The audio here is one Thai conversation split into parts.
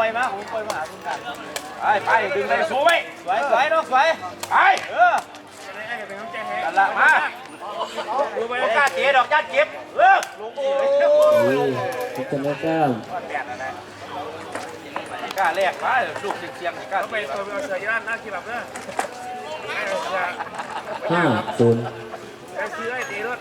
ล่อยมาผมปล่อยมาหาคุณกันไปไปดึงเลยสู้ไว้สวยสวยน้องสวยไปเออกันละมาดูไปกล้าเตะดอกยัดเก็บเลิกลงโอ้นี่พิจารณาเก้าแกล้าแลกมาลูกเสียงๆกล้าไปตัวเอาเสือย้านน่ากินแบบเนี้ยห้าศูนย์ ไปซื้อไอ้ตีรถ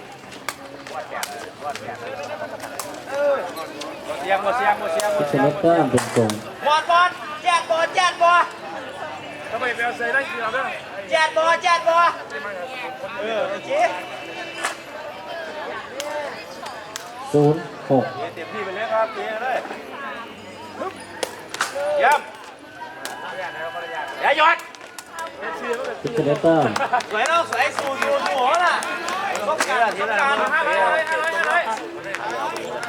เสียงบ่เสียงบ่เสียงบ่พิเสีจายรงณาเก้าเป็นตรงบอลบอลแจกบอลแจกบอลทำไมไปเอาเสือได้กินแบบเนี้ยแจกบอลแจกบอลเออโอเคศูนย์หกเต็มที่ไปเลยครับเตะเลยยับอย่าหยอดพิจารณาเก้าสวยน้องสวยสู้สู้สู้น่ะต้องการต้องการห้าร้อยห้าร้อยห้าร้อยต้องการต้องการศูนย์เจ็ดพิจารณาเก้าผมอย่างน้องสู้สู้สู้น่ะโอ้ยสู้กำลังใจหาต้องการหาต้องการนี่มันไม่เพื่อนนานอะไรเลยเพื่อนไอ้รถศูนย์แปดเสียงเรามั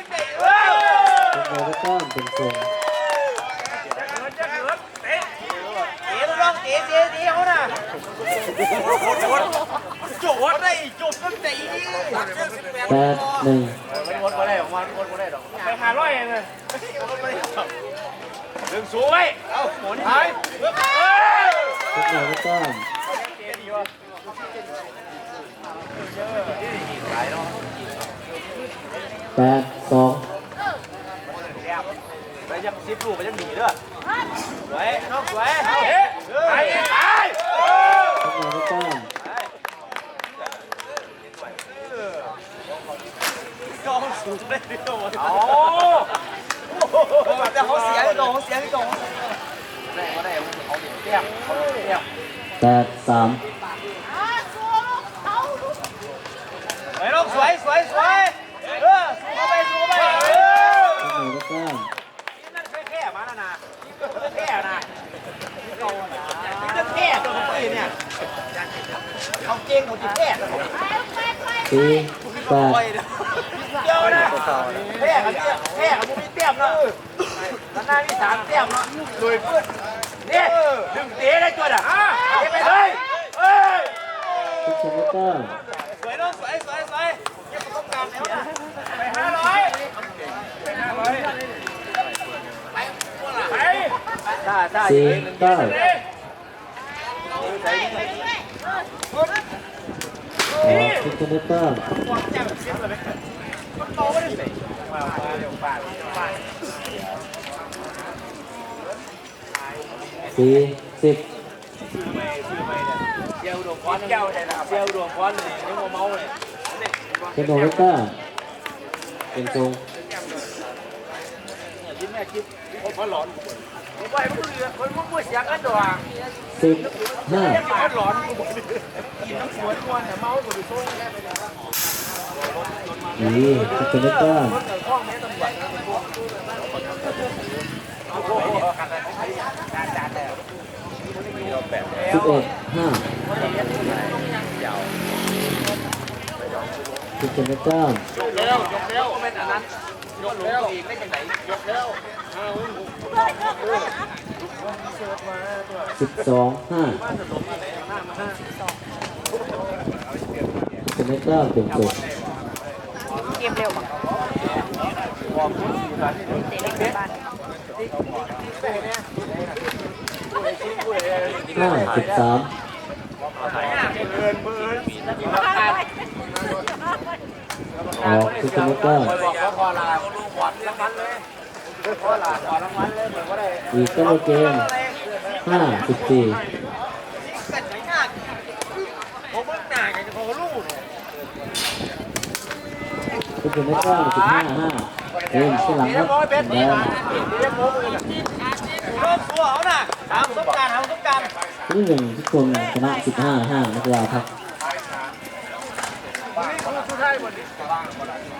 พิจารณาเก้าเป็นตรงรถจะรถเตะเอ๋ลูกน้องเอ๋เอ๋เอ๋เขาน่ะจบมาได้จบเรื่องไหนนี่แปดหนึ่งมันวนมาได้ของมันวนมาได้ดอกไปหาร้อยเลยดึงสู้ไว้เอ้าหมุนหายพิจารณาเก้าแปดสอง ไปยังซิปลูกไปยังหนีเด้อสวยน้องสวยเอ๊ะไปไปพิจารณาเก้าก็สูงได้ดียวโอ้แต่เขาเสียที่ตรงเขาเสียที่ตรงได้ก็ได้เขาเตี้ยเขาเตี้ยแปดสาม ไอ้น้องสวยสวยสวยเออสู้เข้าไปสู้เข้าไปเออ พิจารณาเก้า นั่นแค่แค่มาแล้วนะแค่นะ นี่จะแก้ตัวของปีเนี่ย เขาเก่งเขาจะแก้ตัวสี่แปดเดียวนะแก้กับแก้กับมุมีเตี้ยมเนาะมันน่ามีสามเตี้ยมเนาะรวยพื้นเนี่ยดึงเตะได้ตัวน่ะเตะไปเลยเอ้ยพิจารณาเก้าสวยน้องสวยสวยสวยเก็บประสบการณ์แล้วนะไปห้าร้อยไปห้าร้อยไปถ้าถ้าสี่เก้า เตะออกพิจารณาเก้าโตไม่ได้ใส่สี่สิบเจียวดวงควันเจียวเลยนะครับเจียวดวงควันนี่ยังเมาเลยพิจารณาเก้าเป็นตรงยิ้มแม่คิดเขาหลอนผมไปมันเรือคนมันมือเสียกันตัว สิบห้าเขาหลอนกินน้ำสวยทวนแต่เมาก็ดูโซ่แค่ไปแล้วนี่พิจารณเก้าห้องแม่ตำรวจโอ้โหจาสิบเอ็ดห้าพิจารณาเก้ายกแล้วยกแล้วเป็นอันนั้นยกแล้วอีกได้ยังไงยกแล้ว สิบสองห้าพิจารเก้าเป็นตรงเกมเร็วป่ะเตะเล่นบ้านห้าสิบสามออกพิจา รณาเก้าสิบอกว่าพอลาลูกหวานรางวัลเลยพอลาขอรางวัลเลยเหมือนว่าได้อีกเก้าเกมห้าสิบสี่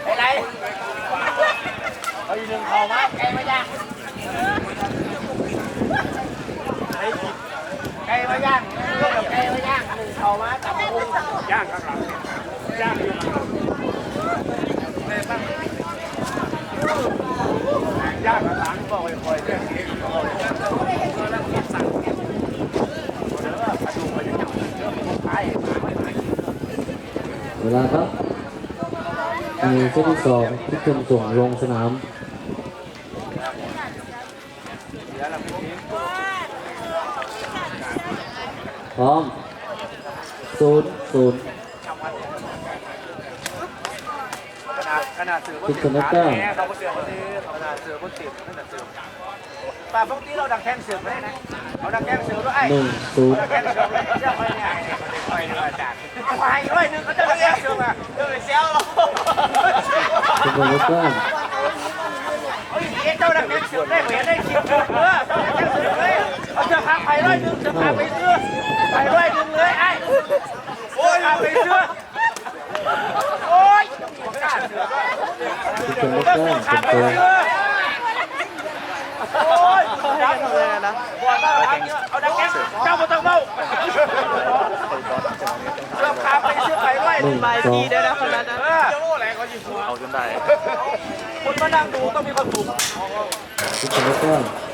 กันไห เอาอีกหนึ่งทอไามาใกล้ไม่ยากใกล้ไม่ยากเรื่อกล้ไม่ยากหนึ่งทอไามาตับกุ้งย่างข้างหลังย่างอยู่บยางหลังบอกค่อยๆเนี่ยสั่งเดี๋ยวกระดูไมัจะจับเยอะมาไม่หายเวลาครับมีเซตที่สองทุกคนส่งลงสนาม ร้อมศูนย์ศูนย์ขนาดขนาดสื่อว่าทุกคนนะแก้วแม่เขาก็เสือกเขาซื้อขนาดสื่อว่าติดขนาดสื่อป่าปกติเราดังแข้งเสือกไม่ได้นะเอาดังแข้งเสือกด้วยไอ้หนึ่งศูนย์ดังแข้งเสือกเลยเจ้าไปเนี่ยไปเนื้อจัดไปด้วยนึงเขาจะดังแข้งเสือกอะเดี๋ยวไปเซลทุกคนนะแก้วเฮ้ยเจ้าดังแข้งเสือกได้เหมือนได้คิวเออเจ้าดังแข้งเสือกเลย เอาเสือกพาไปด้วยนึงเสือกพาไปเสื้อไปด้วยนึงเลยไอ้โอ้ยพาไปเสื้อโอ้ยกล้าเสือกทุกคนนะเจ้าแก้เสืวอกเป็พานไปตัวเสื้อโอ้ยดังเลยนะบอลมาทางเนี้ยเอาดังแข้งเจ้าไม่ต้องเมาเสือกพาไปเสื้อไปด้วยหนึ่งสองเดี๋ยวนะคนนั้นนะเอาจนได้คนมานั่งดูต้องมีความสุขทุกคนนะแก้ว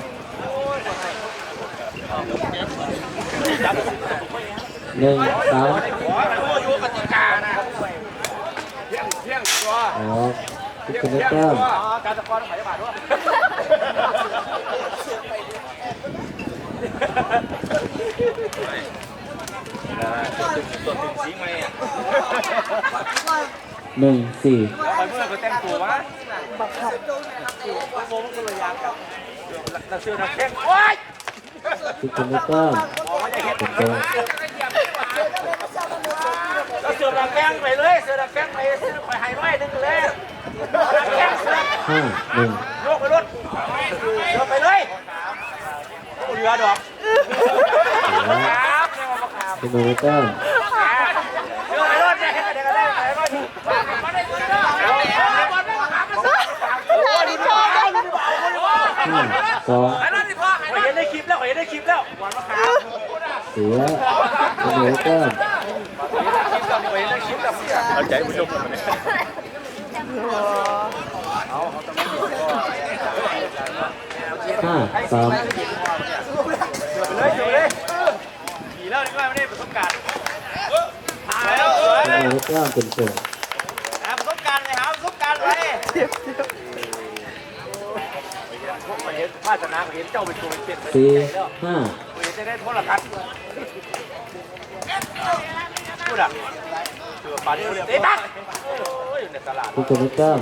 หนึ่งสามขอแต่ว่าอยู่กติกานะอ๋อทุกคนนะแก้วอ๋อการตะกอนต้องไหบาทด้วยหนึ่งสี่ไปเมื่อก็แต่งตัววะบังคับโมมันก็เลยยางกับนักเสือนักแข่งโอ้ย ทุกคนนะแก้วเป็นตัวเราเสือนักแข่งไปเลยเสือนักแข่งไปเสือไปไฮร้อยนึงเลยนักแข่งเสือห้าหนึ่งโยกไปรถเสือไปเลยเรือดอกทุกคนนะแก้วเสือไปรถเนี่ยเดี๋ยวก็ได้ไปรถ ห้าสอง ไปเห็นได้ค ลิปแล้วไปเห็นได้คลิปแล้วเสียทุกคนนะแก้วไปเห็นได้คลิปแล้วเสียเอาใจผู้ชมกันเลยห้าสามเลยอยู่เลยขี่แล้วนี่ก็ไม่ได้ประสบการณ์หาแล้วทุกคนนะแก้วเป็นตัวหาประสบการณ์เลยหาประสบการณ์ไปเห็น วาสนาเห็นเจ้าเป็นตัวเป็นเป็นสี่ห้าเห็นจะได้โทรทัศน์พูดอะคือปานี่เตะบักโอ้ยอยู่ในตลาดทุกคนนะแก้ว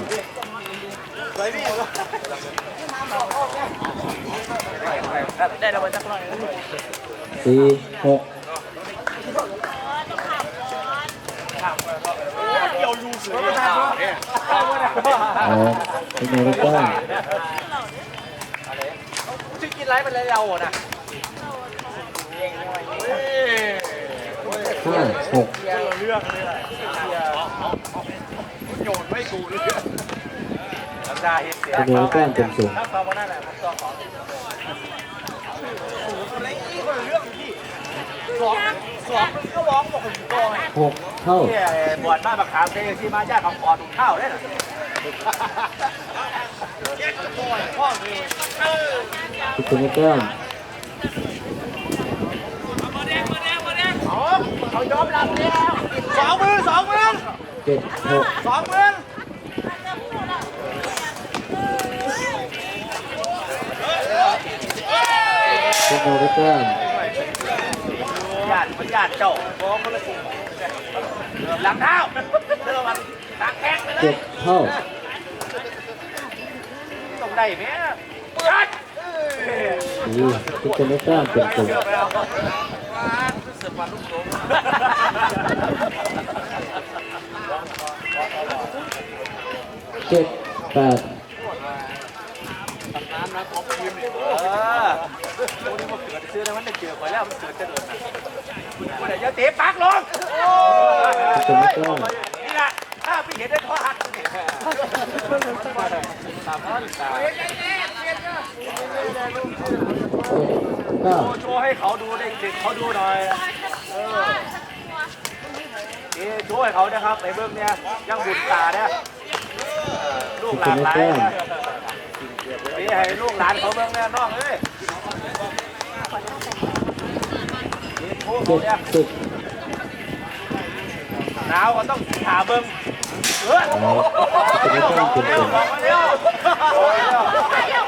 ได้ระเบิดจักรเลยสี่หกเกี่ยวยูสือเนี่ยอ๋อทุกคนนะแก้วชื่อกิน ไรมันเลยเราอะนะห้าหกเรื่องเลยโยนไม่กูเลยทำได้เห็นเสียทุกคนนะแก้วเป็นตัวถ้าฟังว่านั่นแหละผมต่อของอะไรอีกคนเรื่องที่สองสองก็ร้องบอกผมตัวไงหกเท่าเนี่ยบวชมาบักขามเตที่มาญาติของปอถุงข้าได้หรอ ทุกคนนะแก้วเขายอมรับแล้วสองมือสองมือเจ็ดหกสองมือทุกคนนะแก้วญาติมันญาติเจ้าฟ้องคนละสิ่งหลังเท้าเรื่องมันตาแข้งเลเจ็ยดเท่า ได้ไหมชัดนี่ทุกคนนะแก้วเป็นตัวเสือไปเอาเสือปันลูกโป่งเจ็ดแปดเออโอ้นี่มันเกิดซื้อแล้วมันได้เจอไปแล้วมันเกิดจะโดนคุณอย่าเตะปากลงโอ้ทุกคนนะแก้วนี่แหละถ้าพี่เห็นได้ทอดหักเนี่ย ตามนั้นตามเก้าโชว์ให้เขาดูเด็กๆเขาดูหน่อยเออเตะนี่ช่วยเขานะครับในเบื้องเนี่ยยังบุญตาเนี่ยเอ่อลูกหลานหลายนะนี่ให้ลูกหลานเขาเบื้องเนี่ยน้องเอ้ยนี่โชว์เจ็เขาดเนี่ยสิบหนาวก็ต้องหาเบิ้ง เป็นเร็วเป็นบอกมาเร็วโอ้ยเร็ว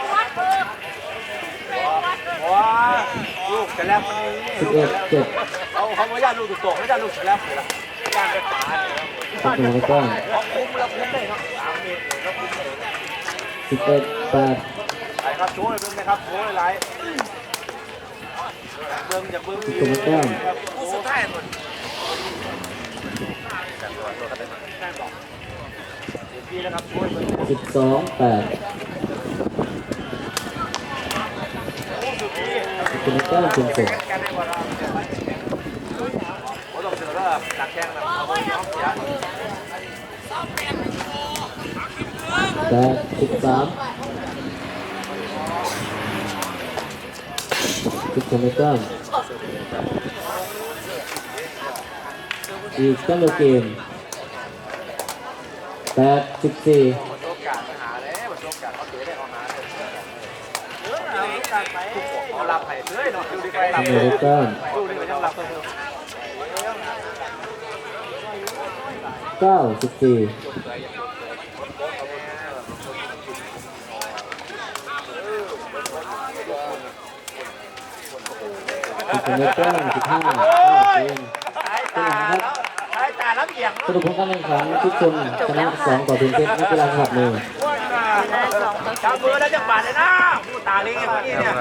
ว้าลูกจะแล้วมันสิบเอ็ดเจ็ดเอาเขาไม่ย่านลูกตุกตกไม่ย่านลูกจะแล้วเลยละย่านไปป่าเนี่ยประตูไม่ต้องเขาคุ้มแล้วคุ้มได้เนาะสามเมตรเราคุ้มได้สิบเอ็ดแปดไปครับโชว์เลยเบิ้งนะครับโชว์เลยไรเบิ้งจาเบิ้งประตูไม่ต้องผู้สุดท้ายหมด สิบสองแปดผู้สุดที่ประตูไม่ต้องเก้าเราผมต้องเจแล้วหลักแข้งนะเอาไว้น้องเสียแปดสิบสามประตูไม่ต้องอีกตั้งเกมแปดสิบสี่ประสบกมาหาเลยประสบการณ์เขาเสียได้เอาหาเลยเออเอาประสบการณ์ไปเอาหลับไผ่เฮ้ยเนาะดูดิไปหลับประตูไม่ต้องดูดิมันยังหลับเพิ่มเก้าสิบสี่ประตูไม่ต้องสิบห้าเก้าเกมสายตาแล้วสายตาแล้วเอียงสรุปผลการแข่งขันทุกคนชนะสองต่อถึงเพชรนักกีฬาขับหนึ่งจับมือแล้วจะบาดเลยนะผู้ตาลิงอย่างนี้เนี่ย